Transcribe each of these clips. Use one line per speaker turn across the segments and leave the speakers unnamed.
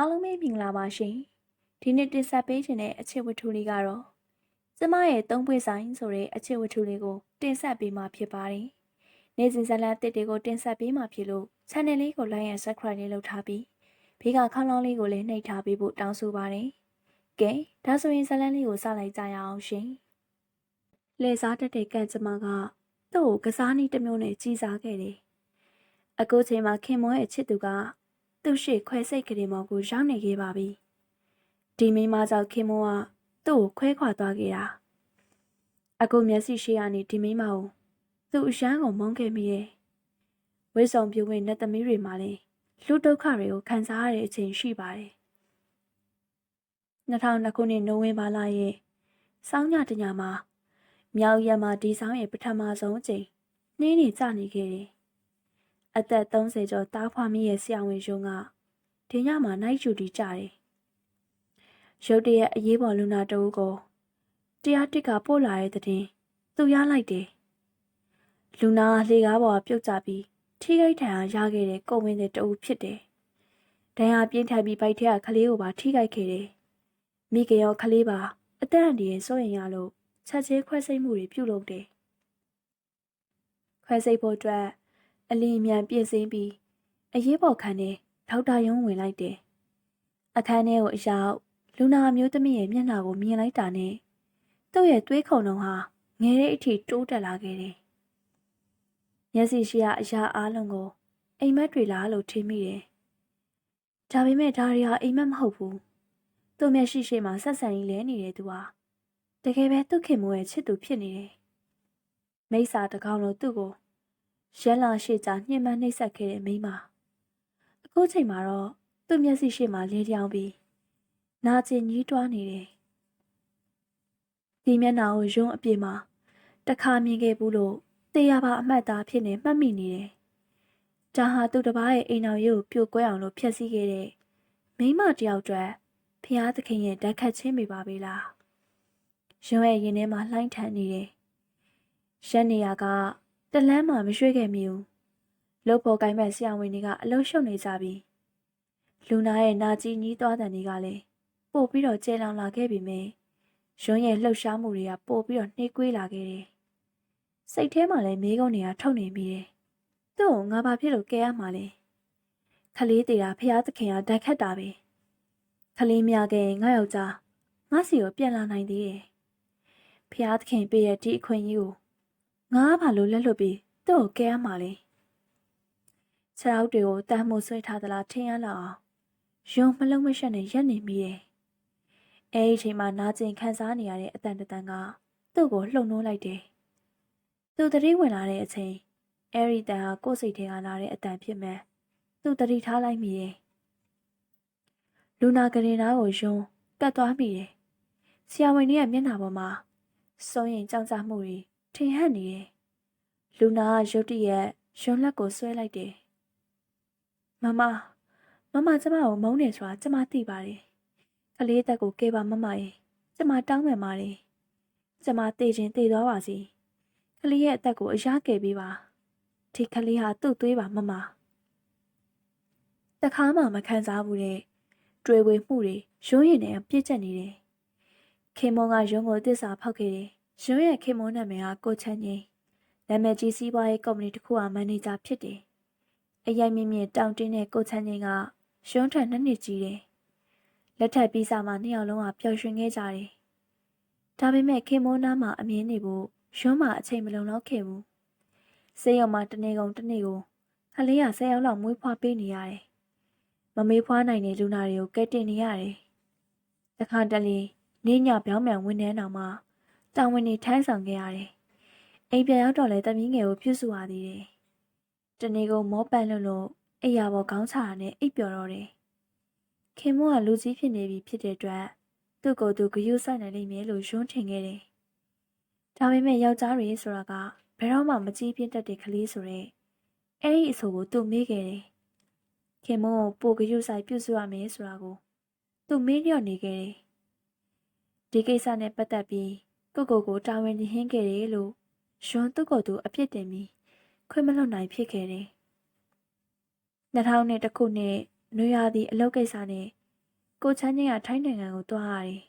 အားလုံးပဲမင်္ဂလာပါရှင်ဒီနေ့တင်ဆက်ပေးခြင်းတဲ့အချစ်ဝတ္ထုလေးကတော့ကျမရဲ့သုံးပွင့်ဆိုင်ဆိုတဲ့အချစ်ဝတ္ထုလေးကိုတင်ဆက်ပေးမှာဖြစ်ပါတယ်နေ့စဉ်ဇာတ်လမ်းအသစ်တွေကိုတင်ဆက်ပေးမှာဖြစ်လို့ channel လေးကို like and subscribe လေးလုပ်ထားပြီးဘေးကခေါင်းလောင်းလေးကိုလည်းနှိပ်ထားပေးဖို့တောင်းဆိုပါတယ်ကဲဒါဆိုရင်ဇာတ်လမ်းလေးကိုစလိုက်ကြရအောင်ရှင်လေစားတက်တဲ့ကန့်ကျမကသူ့ကိုကစားနည်းတစ်မျိုးနဲ့ကြီးစားခဲ့တယ်အခုချိန်မှာခင်မွန်းရဲ့ချစ်သူက သူ့ရှိခွဲစိတ်ကလေးမော်ကိုရောက်နေခဲ့ပါပြီ။ဒီမိန်းမကြောင့်ခင်မွန်းကသူ့ကိုခွဲခွာသွားခဲ့တာ။အခုမျက်စိရှိရနေဒီမိန်းမကိုသူ့အရန်ကိုမုန်းခဲ့မိတယ်။ဝိဆောင်ပြုံးဝင်တဲ့သမီးတွေမှလည်းလူဒုက္ခတွေကိုခံစားရတဲ့အချိန်ရှိပါတယ်။2002ခုနှစ်နိုဝင်ဘာလရဲ့စောင်းညတညမှာမြောက်ရမှာဒီဆောင်ရဲ့ပထမဆုံးအချိန်နှင်းနေကြနေခဲ့တယ် အသက်30ကျော်တားဖွားမိရဲ့ဆရာဝန်ရုံးကဒီညမှာနိုင်ကျူတီကြတယ်။ရုတ်တရက်အရေးပေါ်လူနာတဦးကိုတရားတစ်ကပို့လာတဲ့တဲ့သူရလိုက်တယ်။လူနာလှေကားပေါ်ပြုတ်ကျပြီးထိခိုက်ဒဏ်ရာရခဲ့တဲ့ကိုဝင်းတဲ့တဦးဖြစ်တယ်။ဒဏ်ရာပြင်းထန်ပြီးဗိုက်ထဲကကလေးကိုပါထိခိုက်ခဲ့တယ်။မိခင်ရောကလေးပါအသက်အန္တရာယ်စိုးရင်ရလို့ချက်ချင်းခွဲစိတ်မှုတွေပြုလုပ်တယ်။ခွဲစိတ်ဖို့အတွက် အလင်းမြန်ပြည့်စင်းပြီးအရေးပေါ်ခန်းထဲဒေါက်တာယုံဝင်လိုက်တယ်။အခန်းထဲကိုအရောက်လူနာမျိုးသမီးရဲ့မျက်နှာကိုမြင်လိုက်တာနဲ့သူ့ရဲ့သွေးခုန်လုံးဟာငယ်တဲ့အထိတိုးတက်လာခဲ့တယ်။မျက်စိရှိရာအရာအလုံးကိုအိမ်မက်တွေလားလို့ထင်မိတယ်။ဒါပေမဲ့ဒါရီဟာအိမ်မက်မဟုတ်ဘူး။သူ့မျက်ရှိရှိမှာဆက်ဆံရေးလဲနေတဲ့သူဟာတကယ်ပဲသူ့ခင်မိုးရဲ့ချစ်သူဖြစ်နေတယ်။မိစ္ဆာတကောင်လိုသူ့ကို ရဲလာရှိကြညှဉ်းပန်းနှိပ်စက်ခဲ့တဲ့မိန်းမအခုချိန်မှာတော့သူ့မျက်စိရှိမှလဲပြောင်းပြီးနာကျင်ကြီးတွားနေတယ်ဒီမျက်နှာကိုယုံအပြည့်မှာတခါမြင်ခဲ့ဘူးလို့တေးရပါအမှတ်သားဖြစ်နေမှတ်မိနေတယ်ဒါဟာသူ့တပားရဲ့အိမ်တော်ရေးကိုပြိုကွဲအောင်လို့ဖျက်ဆီးခဲ့တဲ့မိန်းမတယောက်အတွက်ဖျားသခင်ရဲ့ဓာတ်ခတ်ချင်းမိပါပဲလားယုံရဲ့ရင်ထဲမှာလှိုင်းထန်နေတယ်ရက်နေရက တလန်းမှမရွှေ့ခဲ့မိဘူးလှုပ်ပေါ်ကိုင်းမဲ့ဆရာဝန်တွေကအလုံးရှုံနေကြပြီလူနာရဲ့နာကြီးညီးသွားတဲ့တွေကလည်းပို့ပြီးတော့ကျဲလောင်လာခဲ့ပြီမေရွှန်းရဲ့လှုပ်ရှားမှုတွေကပို့ပြီးတော့နှေးကွေးလာခဲ့တယ်စိတ်ထဲမှာလည်းမေးခွန်းတွေကထုတ်နေမိတယ်သူ့ကိုငါဘာဖြစ်လို့ကဲရမှာလဲခလေးတေတာဖះသခင်ကဓာတ်ခတ်တာပဲခလေးမြခဲ့ငါယောက်ျားငါစီကိုပြန်လာနိုင်သေးတယ်ဖះသခင်ပေးတဲ့ဒီအခွင့်အရေးကို ငါဘာလို့လက်လွတ်ပြီးသူ့ကိုကဲရမှာလဲခြေထောက်တွေကိုတမ်းမှုဆွဲထားသလားထင်ရလောက်အောင်ယုံမလုံးမရှက်နဲ့ရက်နေမိတယ်အဲဒီအချိန်မှာနာကျင်ခံစားနေရတဲ့အတန်တန်ကသူ့ကိုလှုံနှိုးလိုက်တယ်သူတတိဝင်လာတဲ့အချိန်အဲဒီတန်ဟာကိုယ်စိတ်ထဲကလာတဲ့အတန်ဖြစ်မဲ့သူတတိထားလိုက်မိတယ်လူနာကလေးနာကိုယုံကတ်သွားမိတယ်ဆရာဝန်ကြီးရဲ့မျက်နှာပေါ်မှာစိုးရင်ကြောက်ကြမှုတွေ ထင်ဟပ်နေတယ်။လူနာကရုတ်တရက်ရွှန်းလက်ကိုဆွဲလိုက်တယ်။မမမမကျမကိုမုန်းနေဆိုတာကျမသိပါတယ်။ကလေးတက်ကိုကဲပါမမရေကျမတောင်းပန်ပါတယ်။ကျမတည်ခြင်းတည်သွားပါစီ။ကလေးရဲ့အသက်ကိုအရာကယ်ပေးပါ။ဒီကလေးဟာသူ့သွေးပါမမ။တခါမှမခံစားဘူးတဲ့တွေ့ဝေမှုတွေရုံးရင်နဲ့ပြည့်ကျက်နေတယ်။ခေမုံကရုံးကိုတစ္ဆာဖောက်ခဲ့တယ် ရွှန်းရဲ့ခင်မုန်းနာမည်ကကိုချမ်းကြီးနာမည်ကြီးစီးပွားရေးကုမ္ပဏီတစ်ခုကမန်နေဂျာဖြစ်တယ်။အရိုက်မြင့်မြင့်တောင်တင်းတဲ့ကိုချမ်းကြီးကရွှန်းထက်နှစ်နှစ်ကြီးတယ်။လက်ထပ်ပြီးစားမှနှစ်ယောက်လုံးကပျော်ရွှင်ခဲ့ကြတယ်။ဒါပေမဲ့ခင်မုန်းနာမှာအမြင်နေဖို့ရွှန်းမှာအချိန်မလုံလောက်ခဲ့ဘူး။ဆေးရုံမှာတနေ့ကုန်တနေ့ကုန်ခလေးကဆယ်ယောက်လောက်မွေးဖွားပေးနေရတယ်။မမေးဖွားနိုင်တဲ့လူနာတွေကိုကဲတင်နေရတယ်။တခါတလေနေညပြောင်းပြန်ဝင်နေတော့မှ တာဝန်တွေထမ်းဆောင်ခဲ့ရတယ်။အိမ်ပြန်ရောက်တော့လဲတမီးငယ်ကိုပြုစုရသေးတယ်။တနေ့ကမောပန့်လွတ်လို့အိယာပေါ်ခေါင်းချတာနဲ့အိပ်ပျော်တော့တယ်။ခင်မိုးကလူကြီးဖြစ်နေပြီဖြစ်တဲ့အတွက်သူ့ကိုယ်သူဂယုဆိုင်နိုင်လိမ့်မယ်လို့ယွန်းထင်ခဲ့တယ်။ဒါပေမဲ့ယောက်ျားတွေဆိုတာကဘယ်တော့မှမကြည့်ပြတ်တဲ့ကလေးဆိုတဲ့အဲ့ဒီအဆိုကိုသူမေးခဲ့တယ်။ခင်မိုးကိုပိုဂယုဆိုင်ပြုစုရမယ်ဆိုတာကိုသူမေးလျော့နေခဲ့တယ်။ဒီကိစ္စနဲ့ပတ်သက်ပြီး ကိုကိုကိုတာဝန်တင်ဟင်းခဲ့တယ်လို့ယွန်းသူ့ကိုယ်သူအပြစ်တင်ပြီးခွင့်မလွတ်နိုင်ဖြစ်ခဲ့တယ်။2000နဲ့တခုနှစ်နွေရာသီအလုပ်ကိစ္စနဲ့ကိုချမ်းချင်းကထိုင်းနိုင်ငံကိုသွားရတယ်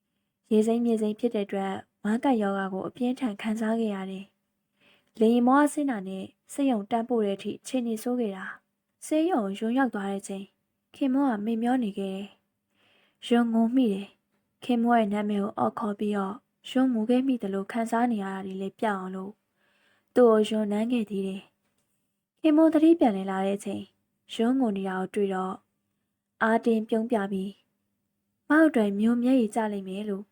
။ရေစိမ့်မြေစိမ့်ဖြစ်တဲ့အတွက်ဝမ်းကပ်ယောဂါကိုအပြင်းထန်ခံစားခဲ့ရတယ်။လေရင်မောအဆင်းနာနဲ့စိတ်ယုံတန်းပို့တဲ့အထိအခြေအနေဆိုးခဲ့တာ။ဆေးရုံရုံရောက်သွားတဲ့ချိန်ခင်မောကမိန်မျောနေခဲ့တယ်။ရုံငုံမိတယ်။ခင်မောရဲ့နာမည်ကိုအော်ခေါ်ပြီးတော့ ရုံငူခဲ့မိတယ်လို့ခံစားနေရတာတွေလည်းပြောက်အောင်လို့သူ့ကိုရုံနှမ်းခဲ့သေးတယ်။ခင်မောသတိပြန်လည်လာတဲ့ချိန်ရုံငုံနေတာကိုတွေ့တော့အာတင်ပြုံးပြပြီးမောက်တွေမျိုးမျက်ရည်ကျလိမ့်မယ်လို့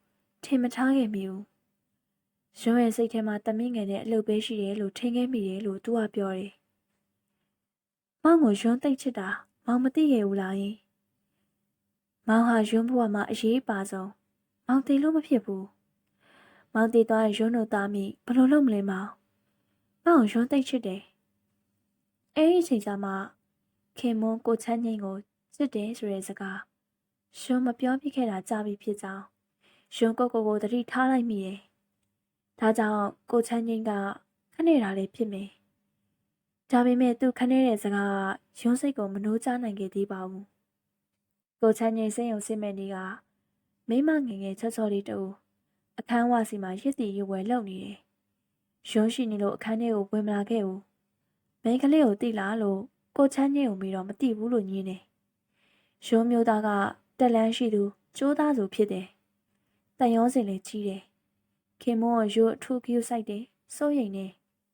ထင်မထားခဲ့မိဘူး။ရုံးရဲ့စိတ်ထဲမှာတမင်းငယ်တဲ့အလုပ်ပဲရှိတယ်လို့ထင်ခဲ့မိတယ်လို့သူကပြောတယ်။မောင်ကိုရုံးသိပ်ချစ်တာမောင်မသိခဲ့ဘူးလားယင်။မောင်ဟာရုံးဘဝမှာအရေးပါဆုံးမောင်သိလို့မဖြစ်ဘူး။ မောင်တည်သွားတဲ့ရုံးတို့သားမိဘလို့လုပ်မလဲမောင်။မောင်ရုံးသိပ်ချစ်တယ်။အဲဒီအချိန်ကျမှခင်မွန်းကိုချမ်းငိမ့်ကိုချစ်တယ်ဆိုတဲ့စကားရုံးမပြောပြခဲ့တာကြာပြီဖြစ်ကြောင်းရုံးကိုကိုကိုတတိထားလိုက်မိတယ်။ဒါကြောင့်ကိုချမ်းငိမ့်ကခနေတာလေးဖြစ်မယ်။ဒါပေမဲ့သူခနေတဲ့စကားကရုံးစိတ်ကိုမနှိုးချနိုင်ခဲ့သေးပါဘူး။ကိုချမ်းငိမ့်စိတ်ယုံစစ်မဲ့နေကမိမငယ်ငယ်ချောချောလေးတူ အခန်းဝစီမှာရစ်တီရွယ်ဝဲလုံနေတယ်။ရုံးရှိနေလို့အခန်းထဲကိုဝင်မလာခဲ့ဘူး။မိန်းကလေးကိုတိလားလို့ကိုချမ်းငိမ့်ကိုပြီးတော့မတိဘူးလို့ညင်းတယ်။ရုံးမျိုးသားကတက်လန်းရှိသူကျိုးသားသူဖြစ်တယ်။တန်ရောစင်လည်းကြီးတယ်။ခင်မွန်းကရိုးအထူးကျူးဆိုင်တယ်။စိုးရိမ်နေ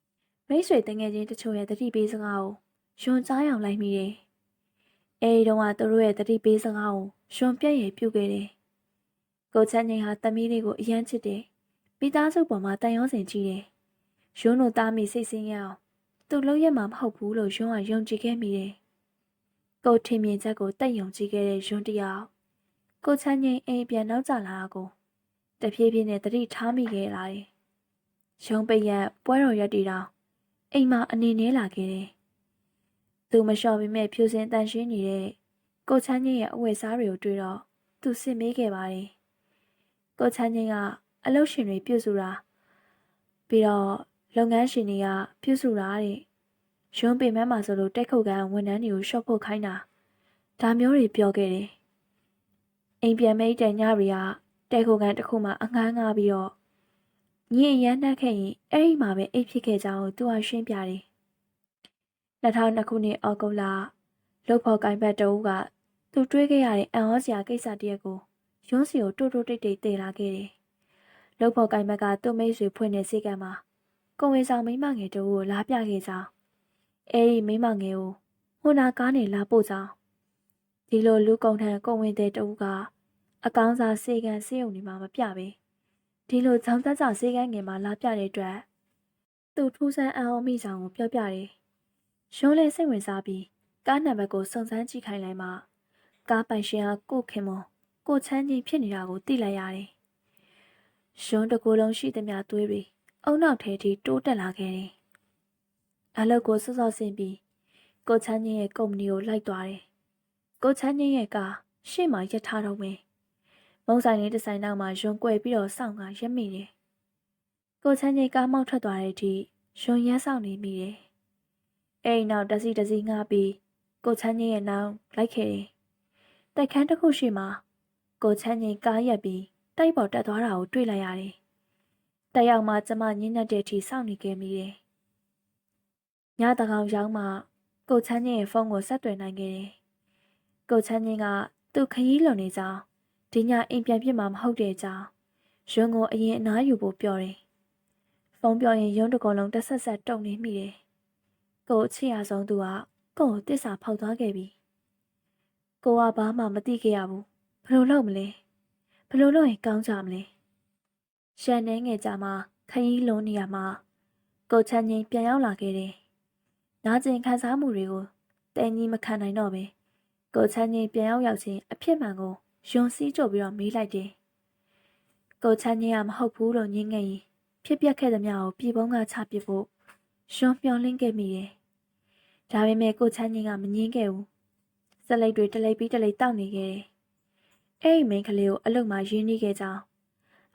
။မိတ်ဆွေတငယ်ချင်းတချို့ရဲ့တတိပေးစကားကိုယွန်ကြားအောင်လိုက်မိတယ်။အဲဒီတော့ကသူတို့ရဲ့တတိပေးစကားကိုယွန်ပြည့်ရပြုတ်ခဲ့တယ်။ ကိုချမ်းငိမ့်ဟာတမီးလေးကိုအယမ်းချစ်တယ်။မိသားစုပေါ်မှာတန်ရောစင်ကြီးတယ်။ယွန်းတို့သားမိစိတ်ဆင်းရအောင်သူလုံးရက်မှာမဟုတ်ဘူးလို့ယွန်းကယုံကြည်ခဲ့မိတယ်။ကိုထင်မြင်ချက်ကိုတက်ယုံကြည်ခဲ့တဲ့ယွန်းတယောက်ကိုချမ်းငိမ့်အိမ်ပြန်နောက်ကျလာတာကိုတဖြည်းဖြည်းနဲ့တတိထားမိခဲ့လာတယ်။ယုံပရက်ပွဲတော်ရက်တီတောင်အိမ်မှာအနေနဲ့လာခဲ့တယ်။သူမလျှော်ပေမဲ့ဖြူစင်တန်ရှင်းနေတဲ့ကိုချမ်းငိမ့်ရဲ့အဝတ်စားတွေကိုတွေ့တော့သူစစ်မေးခဲ့ပါတယ်။ ကိုချမ်းငိမ့်ကအလုပ်ရှင်တွေပြုစုတာပြီးတော့လုပ်ငန်းရှင်တွေကပြုစုတာတဲ့ရုံးပင်မမှာဆိုလို့တက်ခုတ်ကန်ဝန်ထမ်းတွေကိုရှော့ဖို့ခိုင်းတာဒါမျိုးတွေပြောခဲ့တယ်အိမ်ပြန်မိတ်တဲ့ညတွေကတက်ခုတ်ကန်တစ်ခုမှအငှမ်းငားပြီးတော့ညီအရန်နှက်ခဲ့ရင်အဲ့ဒီမှာပဲအိတ်ဖြစ်ခဲ့ကြအောင်သူကရှင်းပြတယ်2002ခုနှစ်အောက်တိုဘာလုတ်ဖို့ကိုင်ဘတ်တအုပ်ကသူတွေးခဲ့ရတဲ့အံ့ဩစရာကိစ္စတရက်ကို ရုံးစီကိုတိုးတိုးတိတ်တိတ်တည်လာခဲ့တယ်လုတ်ဖို့ကိုင်ဘတ်ကသူ့မိတ်ဆွေဖွင့်နေစိတ်ကမှာကိုဝင်ဆောင်မိမငယ်တို့ကိုလာပြခဲ့ကြောင်းအဲဒီမိမငယ်ကိုဟိုနာကားနေလာပို့ကြောင်းဒီလိုလူကုန်ထံကိုဝင်တဲ့တူကအကောင်းစားစေကံစေုံနေမှာမပြပဲဒီလိုဇောင်းသက်ကြောင့်စေကံငယ်မှာလာပြတဲ့အတွက်သူထူးဆန်းအောင်မိဆောင်ကိုပြောပြတယ်ရုံးလေးစိတ်ဝင်စားပြီးကားနံပါတ်ကိုစုံစမ်းကြည့်ခိုင်းလိုက်မှကားပိုင်ရှင်ကကိုခင်မွန် ကိုချမ်းကြီးဖြစ်နေတာကိုသိလိုက်ရတယ်ရုံးတစ်ကိုယ်လုံးရှိသမျှသွေးတွေအုံနောက်ထဲထိတိုးတက်လာခဲ့တယ်။အလုပ်ကိုစောစောဆင်းပြီးကိုချမ်းချင်းရဲ့ကုမ္ပဏီကိုလိုက်သွားတယ်။ကိုချမ်းချင်းရဲ့ကားရှေ့မှာရပ်ထားတော့မယ်။မုံဆိုင်လေးတစ်ဆိုင်နောက်မှာယွန်ကွယ်ပြီးတော့စောင့်ကရက်မိတယ်။ကိုချမ်းချင်းကားမောက်ထွက်သွားတဲ့အထိယွန်ရမ်းဆောင်နေမိတယ်။အဲဒီနောက်တစီတစီငှားပြီးကိုချမ်းချင်းရဲ့နောက်လိုက်ခဲ့တယ်။တိုက်ခန်းတစ်ခုရှိမှာ ကိုချမ်းချင်းကားရက်ပြီးတိုက်ပေါ်တက်သွားတာကိုတွေ့လိုက်ရတယ်။တက်ရောက်မှကျမညင်းညက်တဲ့အထိစောင့်နေခဲ့မိတယ်။ညတကောင်ရောက်မှကိုချမ်းချင်းရဲ့ဖုန်းကိုဆက်သွယ်နိုင်ခဲ့တယ်။ကိုချမ်းချင်းကသူ့ခရီးလွန်နေကြောင်းဒီညအိမ်ပြန်ပြစ်မှာမဟုတ်တဲ့ကြောင်းရွန်းကိုအရင်အနားယူဖို့ပြောတယ်။ဖုန်းပြောရင်ရုံးတကောလုံးတက်ဆက်ဆက်တုံနေမိတယ်။ကိုအချစ်ရဆုံးသူကကိုကိုတစ္ဆာဖောက်သွားခဲ့ပြီ။ကိုကဘာမှမသိခဲ့ရဘူး။ ဘယ်လိုလုပ်မလဲ။ဘယ်လိုလုပ်ရင်ကောင်းကြမလဲ။ရှန်နေငယ်ကြမှာခရီးလုံးနေရမှာကိုချမ်းချင်းပြန်ရောက်လာခဲ့တယ်။နာကျင်ခံစားမှုတွေကိုတဲကြီးမခံနိုင်တော့ပဲကိုချမ်းချင်းပြန်ရောက်ရောက်ချင်းအဖြစ်မှန်ကိုယွန်စည်းကြုတ်ပြီးတော့မေးလိုက်တယ်။ကိုချမ်းချင်းကမဟုတ်ဘူးလို့ညင်းငယ်ရင်ဖြစ်ပျက်ခဲ့သမျှကိုပြေပုံးကချပစ်ဖို့ယွန်မျောလင်းခဲ့မိတယ်။ဒါပေမဲ့ကိုချမ်းချင်းကမငင်းခဲ့ဘူး။စလိတ်တွေတလိပ်ပြီးတလိပ်တောက်နေခဲ့တယ်။ အဲ့ဒီမိန်းကလေးကိုအလုတ်မှာရင်းနှီးခဲ့ကြောင်း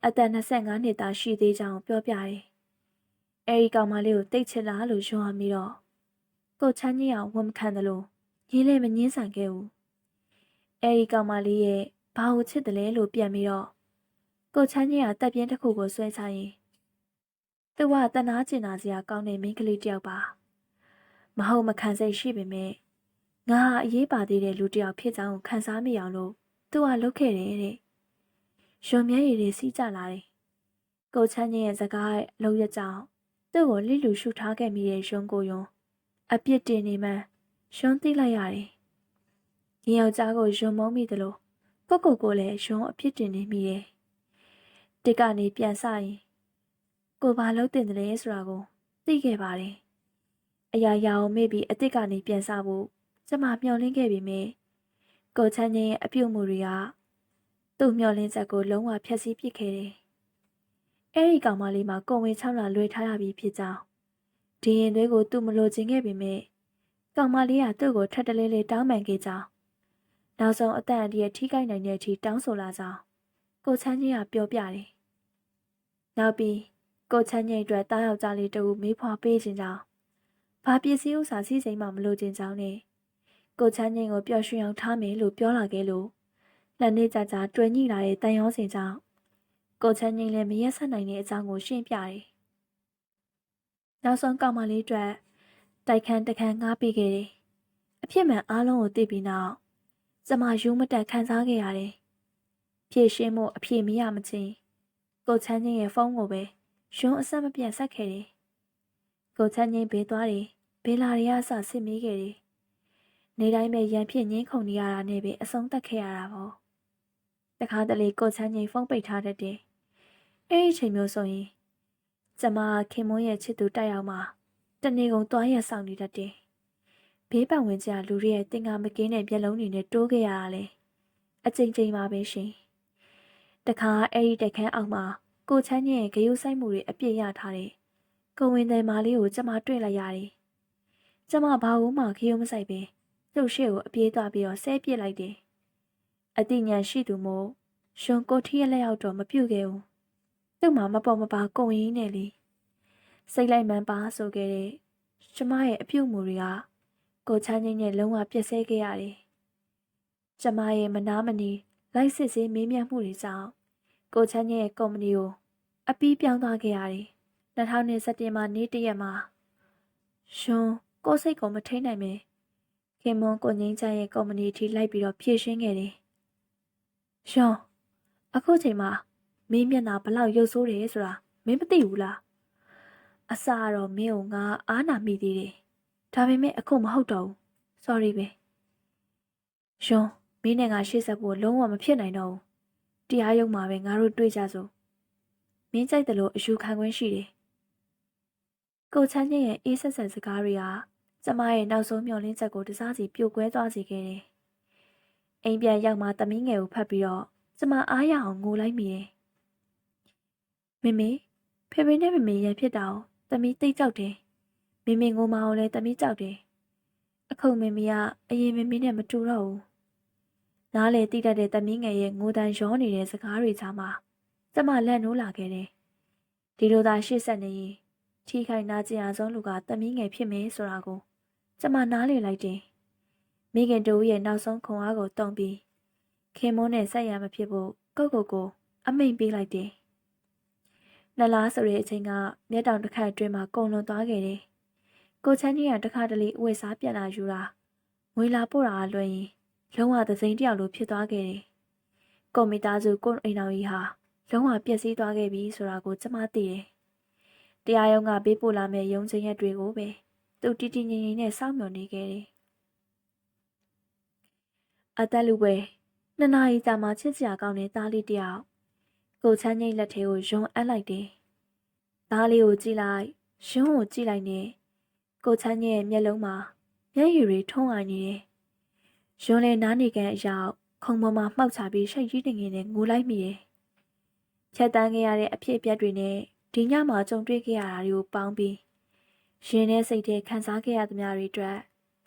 အသက်25နှစ်သားရှိသေးကြောင်းပြောပြတယ်။အဲဒီကောင်မလေးကိုတိတ်ချစ်လားလို့ယွန်းမိတော့ကိုချမ်းကြီးအောင်ဝန်မခံတယ်လို့ညင်းလည်းမငင်းဆန်ခဲ့ဘူး။အဲဒီကောင်မလေးရဲ့ဘာကိုချစ်တယ်လဲလို့ပြန်ပြီးတော့ကိုချမ်းချင်းကတက်ပြင်းတစ်ခုကိုဆွဲချရင်သူကတနာကျင်နာစရာကောင်းတဲ့မိန်းကလေးတစ်ယောက်ပါမဟုတ်မခံစိတ်ရှိပေမဲ့ငါဟာအရေးပါသေးတဲ့လူတစ်ယောက်ဖြစ်ကြောင်းကိုခံစားမိအောင်လို့ သူကလုပ်ခဲ့တယ်တဲ့ရွှံမျက်ရည်တွေစီးကြလာတယ်ကိုချမ်းချင်းရဲ့စကားရဲ့အလုံးရကြောင်သူ့ကိုလိလူရှုထားခဲ့မိတဲ့ရွှံကိုယုံအပြစ်တင်နေမှရွှံသိလိုက်ရတယ်ဒီယောက်ျားကိုရွှံမုံမိတယ်လို့ကိုကိုကိုလည်းရွှံအပြစ်တင်နေမိတယ်တစ်ကနေပြန်ဆရင်ကိုဘာလို့တင်တယ်လဲဆိုတာကိုသိခဲ့ပါတယ်အရာရာကိုမေ့ပြီးအစ်စ်ကနေပြန်ဆဖို့ကျမမျှော်လင့်ခဲ့ပေမယ့် ကိုချမ်းချင်းရဲ့အပြုတ်မှုတွေကသူ့မျှော်လင့်ချက်ကိုလုံးဝဖျက်ဆီးပစ်ခဲ့တယ်။အဲဒီကောင်မလေးမှာကုံဝင်ချောင်းလာလွှဲထားရပြီးဖြစ်ကြောင်းဒီရင်သွေးကိုသူ့မလိုချင်ခဲ့ပေမယ့်ကောင်မလေးကသူ့ကိုထပ်တလဲလဲတောင်းပန်ခဲ့ကြောင်းနောက်ဆုံးအသက်အန္တရာယ်ထိခိုက်နိုင်တဲ့အထိတောင်းဆိုလာကြောင်းကိုချမ်းချင်းကပြောပြတယ်။နောက်ပြီးကိုချမ်းချင်းအတွက်တားယောက်ျားလေးတူမေးဖွာပေးခြင်းကြောင်းဘာပစ္စည်းဥစ္စာစီးစိမ်မှမလိုချင်ကြောင်းနဲ့ ကိုချမ်းချင်းကိုပျော်ရွှင်အောင်ထားမယ်လို့ပြောလာခဲ့လို့လက်နေကြကြတွယ်ညှိလာတဲ့တန်ရောစင်ကြောင့်ကိုချမ်းချင်းလည်းမရက်ဆက်နိုင်တဲ့အကြောင်းကိုရှင်းပြတယ်။နောက်ဆုံးကောင်မလေးအတွက်တိုက်ခန်းတခန်းငားပေးခဲ့တယ်။အဖြစ်မှန်အားလုံးကိုသိပြီးနောက်ကျမယူမတက်ခံစားခဲ့ရတယ်။ဖြည့်ရှင်းမှုအဖြေမရမချင်းကိုချမ်းချင်းရဲ့ဖုန်းကိုပဲရုံးအဆက်မပြတ်ဆက်ခဲ့တယ်။ကိုချမ်းချင်းဘေးသွားတယ်။ဘေးလာရီကအစစစ်မေးခဲ့တယ်။ နေတိုင်းပဲရန်ဖြစ်ငင်းခုန်နေရတာနဲ့ပဲအဆုံးသတ်ခဲ့ရတာပေါ့။တခါတလေကိုချမ်းချင်းဖုန်းပိတ်ထားတတ်တယ်။အဲ့ဒီအချိန်မျိုးဆိုရင်ကျမခင်မွန်းရဲ့ချစ်သူတိုက်ရောက်မှတနေ့ကုန်သွားရဆောင်နေတတ်တယ်။ဘေးပတ်ဝန်းကျင်လူတွေရဲ့တင်ငါမကင်းတဲ့မျက်လုံးတွေနဲ့တိုးခဲ့ရတာလေ။အချိန်ချင်းပါပဲရှင်။တခါအဲ့ဒီတက်ခန်းအောက်မှာကိုချမ်းရဲ့ဂယုဆိုင်မှုတွေအပြည့်ရထားတယ်။ကိုဝင်တယ်မာလေးကိုကျမတွေ့လိုက်ရတယ်။ကျမဘာလို့မှဂယုမဆိုင်ပဲ လှုပ်ရှေ့ကိုအပြေးသွားပြီးတော့ဆဲပစ်လိုက်တယ်။အတိညာရှိသူမို့ရှင်ကိုထီးရဲ့လက်အောက်တော့မပြုတ်ခဲ့ဘူး။သူ့မှာမပေါ်မပါကုံရင်းနဲ့လေ။စိတ်လိုက်မှန်ပါဆိုခဲ့တဲ့ကျမရဲ့အပြုတ်မှုတွေကကိုချမ်းချင်းနဲ့လုံးဝပြည့်စဲခဲ့ရတယ်။ကျမရဲ့မနာမနီလိုက်စစ်ဆေးမေးမြန်းမှုတွေကြောင့်ကိုချမ်းရဲ့ကုမ္ပဏီကိုအပီးပြောင်းသွားခဲ့ရတယ်။2017မှာနေ့တရက်မှာရှင်ကိုစိတ်ကိုမထိန်နိုင်ပဲ ခင်မွန်ကိုငင်းချရဲ့ကုမ္ပဏီထိလိုက်ပြီးတော့ဖြည့်ရှင်းခဲ့တယ်။ရှင်အခုချိန်မှာမင်းမျက်နှာဘလောက်ရုပ်ဆိုးတယ်ဆိုတာမင်းမသိဘူးလား။အစတော့မင်းကိုငါအားနာမိသေးတယ်။ဒါပေမဲ့အခုမဟုတ်တော့ဘူး။ sorry ပဲ။ရှင်မင်းနဲ့ငါရှေ့ဆက်ဖို့လုံးဝမဖြစ်နိုင်တော့ဘူး။တရားရုံးမှာပဲငါတို့တွေ့ကြစို့။မင်းကြိုက်တယ်လို့အယူခံခွင့်ရှိတယ်။ကိုချမ်းချင်းရဲ့အေးဆက်ဆက်စကားတွေဟာ ကျမရဲ့နောက်ဆုံးမျှော်လင့်ချက်ကိုတစားစီပြိုကွဲသွားစေခဲ့တယ်။အိမ်ပြန်ရောက်မှသမီးငယ်ကိုဖတ်ပြီးတော့ကျမအားရအောင်ငိုလိုက်မိတယ်။မမေဖေဖေနဲ့မမေရန်ဖြစ်တာကိုသမီးသိကြောက်တယ်။မမေငိုမအောင်လဲသမီးကြောက်တယ်။အခုမမေကအရင်မမေနဲ့မတူတော့ဘူး။နားလေတိတတ်တဲ့သမီးငယ်ရဲ့ငိုတန်ရောနေတဲ့စကားတွေကြားမှာကျမလက်နိုးလာခဲ့တယ်။ဒီလိုသာရှေ့ဆက်နေရင်ထိခိုက်နာကျင်အောင်ဆုံးလူကသမီးငယ်ဖြစ်မယ်ဆိုတာကို ကျမနားလေလိုက်တယ်။မိခင်တို့ရဲ့နောက်ဆုံးခွန်အားကိုတုံပြီးခင်မုန်းနဲ့ဆက်ရမဖြစ်ဖို့ကိုကိုကို အမိန်ပေးလိုက်တယ်။နလားဆိုတဲ့အချိန်ကမျက်တောင်တစ်ခါအတွင်းမှာကုံလွန်သွားခဲ့တယ်။ကိုချမ်းကြီးကတစ်ခါတလေအဝတ်စားပြန်လာယူတာငွေလာပို့တာလွှဲရင်လုံးဝသစိမ်းတယောက်လိုဖြစ်သွားခဲ့တယ်။ကွန်ပျူတာစုကိုအိမ်တော်ကြီးဟာလုံးဝပျက်စီးသွားခဲ့ပြီဆိုတာကိုကျမသိတယ်။တရားရုံးကပေးပို့လာမဲ့ရုံးချင်းရက်တွေကိုပဲ သူတီတီငင်ငင်နဲ့စောင့်မျှော်နေခဲ့တယ်။အသက်လူပဲနှစ်နာရီကြာမှချစ်စရာကောင်းတဲ့သားလေးတယောက်ကိုချမ်းငိမ့်လက်ထဲကိုယွန်းအပ်လိုက်တယ်။သားလေးကိုကြည့်လိုက်ယွန်းကိုကြည့်လိုက်နဲ့ကိုချမ်းငိမ့်ရဲ့မျက်လုံးမှာမျက်ရည်တွေထုံးအိုင်နေတယ်။ယွန်းလည်းနားနေကန်အရောက်ခုံပေါ်မှာမှောက်ချပြီးရှိတ်ကြီးတင်ငင်နဲ့ငိုလိုက်မိတယ်။ဖြတ်တန်းခဲ့ရတဲ့အဖြစ်အပျက်တွေနဲ့ဒီညမှာကြုံတွေ့ခဲ့ရတာတွေကိုပေါင်းပြီး ရင်ထဲစိတ်ထဲခံစားခဲ့ရသမျှတွေအတွက်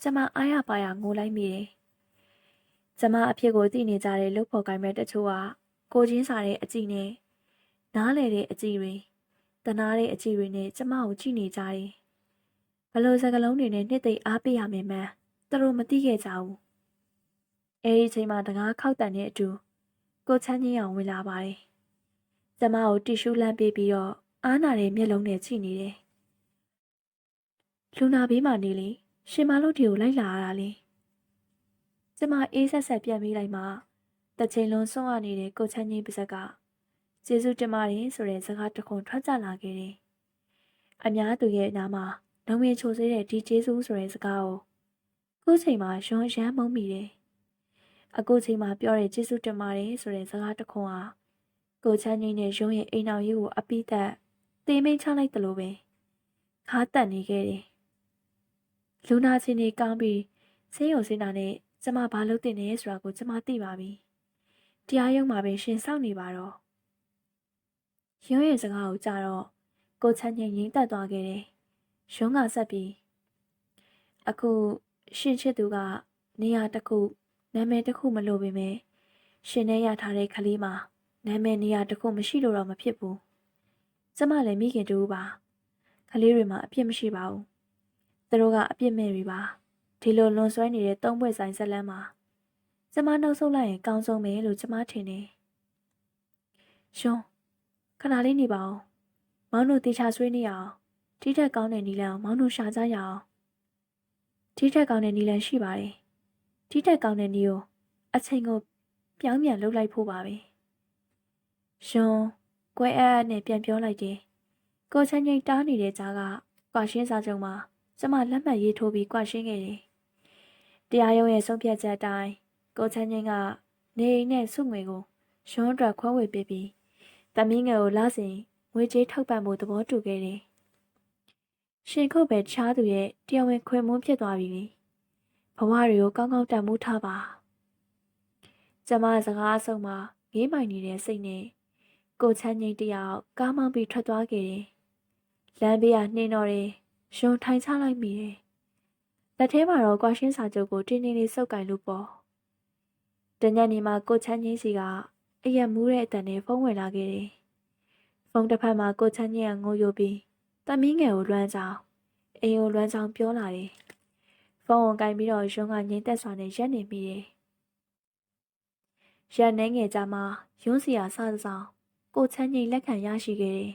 ကျမအားရပါရငိုလိုက်မိတယ်။ကျမအဖြစ်ကိုသိနေကြတဲ့လုပ်ဖို့ကိုင်းမဲ့တချို့ကကိုချင်းစာတဲ့အကြည့်နဲ့နားလေတဲ့အကြည့်တွေတနာတဲ့အကြည့်တွေနဲ့ကျမကိုကြည့်နေကြတယ်။ဘလို့စကလုံးတွေနဲ့နှစ်သိမ့်အားပေးရမယ်မှန်းသူတို့မသိခဲ့ကြဘူး။အဲဒီချိန်မှာတကားခောက်တန်တဲ့အတူကိုချမ်းချင်းအောင်ဝင်လာပါတယ်။ကျမကိုတီရှူးလမ်းပေးပြီးတော့အားနာတဲ့မျက်လုံးနဲ့ကြည့်နေတယ်။ လူနာဘေးမှာနေလေရှင်မလို့ဒီကိုလိုက်လာရတာလေ။ကျမအေးဆက်ဆက်ပြန်ပြီးလိုက်မှတချိန်လုံးဆုံးရနေတဲ့ကိုချမ်းချင်းပါဇက်ကကျေးဇူးတင်ပါတယ်ဆိုတဲ့စကားတစ်ခုထွက်ကြလာခဲ့တယ်။အများသူရဲ့နားမှာနှုံဝင်ချိုစေးတဲ့ဒီကျေးဇူးဆိုတဲ့စကားကိုခုချိန်မှာရွှန်ရမ်းမုံမိတယ်။အခုချိန်မှာပြောတဲ့ကျေးဇူးတင်ပါတယ်ဆိုတဲ့စကားတစ်ခုဟာကိုချမ်းချင်းနဲ့ရုံးရဲ့အိမ်အောင်ရေးကိုအပိသက်တေးမိန်ချလိုက်တယ်လို့ပဲခါတက်နေခဲ့တယ်။ လူနာချင်းတွေကောင်းပြီးဆေးရုံစင်းတာနဲ့ကျမဘာလုပ်တင်နေဆိုတာကိုကျမသိပါပြီ။တရားရုံးမှာပဲရှင်စောင့်နေပါတော့။ရုံးရဲ့စကားကိုကြားတော့ကိုချမ်းချင်းရင်းတက်သွားခဲ့တယ်။ရုံးကဆက်ပြီးအခုရှင်ချစ်သူကနေရာတစ်ခုနာမည်တစ်ခုမလို့ပေမဲ့ရှင်နဲ့ရထားတဲ့ကလေးမှာနာမည်နေရာတစ်ခုမရှိလို့တော့မဖြစ်ဘူးကျမလည်းမိခင်တူပါကလေးတွေမှာအပြစ်မရှိပါဘူးသူ တို့ကအပြစ်မဲ့တွေပါဒီလိုလွန်ဆွဲနေတဲ့သုံးပွဲဆိုင်ဇက်လန်းမှာကျမနှုတ်ဆုပ်လိုက်ရင်ကောင်းဆုံးပဲလို့ကျမထင်တယ်ရှင်ခဏလေးနေပါဦးမောင်တို့တေချာဆွေးနေရအောင်ထိထက်ကောင်းတဲ့နီလန်ကိုမောင်တို့ရှာကြရအောင်ထိထက်ကောင်းတဲ့နီလန်ရှိပါတယ်ထိထက်ကောင်းတဲ့နီကိုအချိန်ကိုပြောင်းပြန်လှုပ်လိုက်ဖို့ပါပဲရှင်ကွဲအားနဲ့ပြန်ပြောလိုက်တယ်ကိုချမ်းချင်းတားနေတဲ့ကြားကကွာရှင်းစာချုပ်မှာ ကျမလက်မှတ်ရေးထိုးပြီးကွာရှင်းခဲ့တယ်တရားရုံးရဲ့ဆုံးဖြတ်ချက်အတိုင်းကိုချမ်းချင်းကနေအိမ်နဲ့စုငွေကိုရွှန်းအတွက်ခွဲဝေပေးပြီးတမင်းငယ်ကိုလာစဉ်ငွေကြေးထောက်ပံ့ဖို့သဘောတူခဲ့တယ်ရှင်ခုတ်ပဲချားသူရဲ့တရားဝင်ခွင့်မွန်းဖြစ်သွားပြီလေဘဝတွေကိုကောင်းကောင်းတန်ဖိုးထားပါကျမစကားအဆုံးမှာငေးမိုင်နေတဲ့စိတ်နဲ့ကိုချမ်းငိမ့်တယောက်ကားမောင်းပြီးထွက်သွားခဲ့တယ်လမ်းဘေးကနှင်းတော့တယ် ရှင်ထိုင်ချလိုက်မိတယ်လက်ထဲမှာတော့ကွာရှင်းစာချုပ်ကိုတင်းတင်းလေးစုပ်ကင်လို့ပေါ့တညနေမှာကိုချမ်းငိမ့်စီကအရက်မူးတဲ့အတန်နဲ့ဖုန်းဝင်လာခဲ့တယ်ဖုန်းတစ်ဖက်မှာကိုချမ်းငိမ့်ကငိုယိုပြီးတမင်းငယ်ကိုလွမ်းချောင်းအိမ်ကိုလွမ်းချောင်းပြောလာတယ်ဖုန်းကိုကင်ပြီးတော့ရုံးကငိမ့်သက်စွာနဲ့ရက်နေမိတယ်ရက်နှဲငယ်ကြမှာရုံးစီယာစားဆောင်ကိုချမ်းငိမ့်လက်ခံရရှိခဲ့တယ်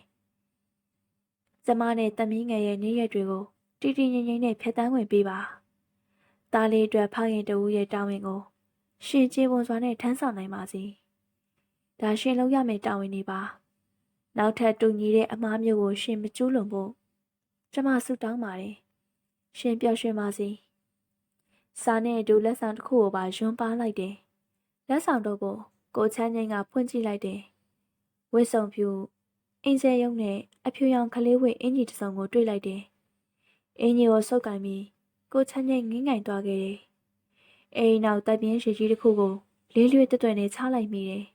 ကျမနဲ့တမင်းငယ်ရဲ့နေ့ရက်တွေကိုတီတီငိမ့်ငိမ့်နဲ့ဖျက်တမ်းဝင်ပေးပါ။သားလေးအတွက်ဖခင်တဦးရဲ့တာဝန်ကို ရှင်ကျေပွန်စွာနဲ့ထမ်းဆောင်နိုင်ပါစေ။ဒါရှင်လုံးရမယ့်တာဝန်တွေပါ။နောက်ထပ်တူညီတဲ့အမားမျိုးကို ရှင်မကျူးလွန်ဖို့ကျမဆုတောင်းပါတယ်။ရှင်ပျော်ရွှင်ပါစေ။စာနဲ့အတူလက်ဆောင်တစ်ခုကိုပါယွန်းပါလိုက်တယ်။လက်ဆောင်တော့ကိုကိုချမ်းငိမ့်ကဖွင့်ကြည့်လိုက်တယ်။ဝစ်စုံဖြူအင်းစဲရုံနဲ့ အဖြူရောင်ကလေးဝတ်အင်ကြီးတစ်စုံကိုတွေ့လိုက်တယ်။အင်ကြီးကိုစုပ်ကင်ပြီးကိုချမ်းငိမ့်ငင်းငိုင်သွားခဲ့တယ်။အိမ်နောက်တပ်ပြင်းရှိကြီးတစ်ခုကိုလေးလွေတွတ်တွတ်နဲ့ချလိုက်မိတယ်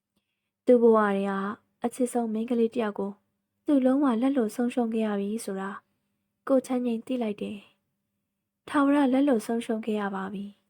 ။သူ့ဘဝတွေကအချစ်ဆုံးမိန်းကလေးတယောက်ကိုသူ့လုံးဝလက်လို့ဆုံးရှုံးခဲ့ရပြီဆိုတာကိုချမ်းငိမ့်သိလိုက်တယ်။ထာဝရလက်လို့ဆုံးရှုံးခဲ့ရပါပြီ။